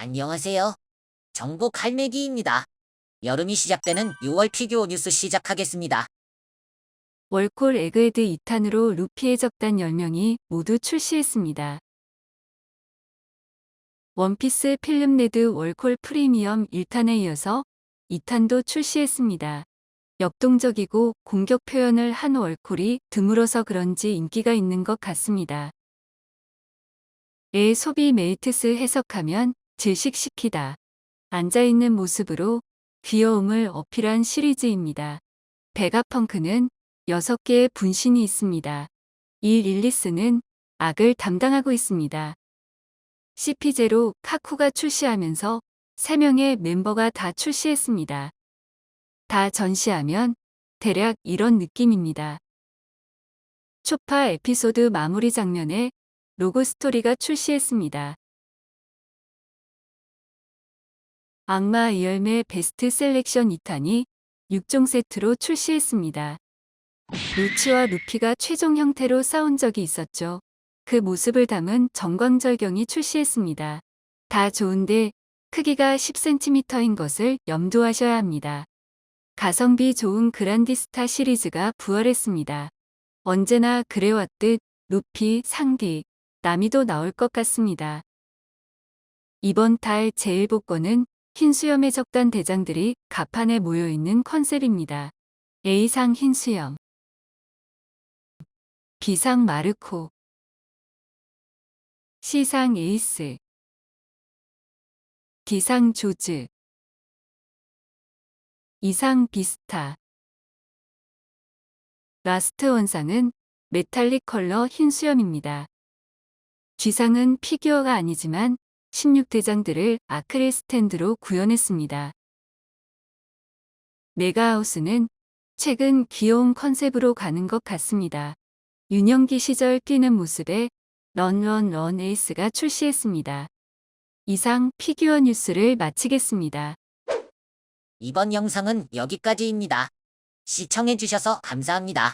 안녕하세요. 정보 갈매기입니다. 여름이 시작되는 6월 피규어 뉴스 시작하겠습니다. 월콜 에그헤드 2탄으로 루피의 적단 10명이 모두 출시했습니다. 원피스 필름 레드 월콜 프리미엄 1탄에 이어서 2탄도 출시했습니다. 역동적이고 공격 표현을 한 월콜이 드물어서 그런지 인기가 있는 것 같습니다. 의 소비 메이트스 해석하면 질식시키다. 앉아있는 모습으로 귀여움을 어필한 시리즈입니다. 베가펑크는 6개의 분신이 있습니다. 이 릴리스는 악을 담당하고 있습니다. CP0 카쿠가 출시하면서 3명의 멤버가 다 출시했습니다. 다 전시하면 대략 이런 느낌입니다. 초파 에피소드 마무리 장면에 로고 스토리가 출시했습니다. 악마 이열매 베스트 셀렉션 2탄이 6종 세트로 출시했습니다. 루치와 루피가 최종 형태로 싸운 적이 있었죠. 그 모습을 담은 정광절경이 출시했습니다. 다 좋은데 크기가 10cm인 것을 염두하셔야 합니다. 가성비 좋은 그란디스타 시리즈가 부활했습니다. 언제나 그래왔듯 루피, 상디, 나미도 나올 것 같습니다. 이번 달 제일 복권은 흰 수염의 적단 대장들이 가판에 모여있는 컨셉입니다. A상 흰 수염 B상 마르코 C상 에이스 D상 조즈 이상 비스타 라스트 원상은 메탈릭 컬러 흰 수염입니다. G상은 피규어가 아니지만 16대장들을 아크릴 스탠드로 구현했습니다. 메가하우스는 최근 귀여운 컨셉으로 가는 것 같습니다. 유년기 시절 뛰는 모습에 런런런 에이스가 출시했습니다. 이상 피규어 뉴스를 마치겠습니다. 이번 영상은 여기까지입니다. 시청해주셔서 감사합니다.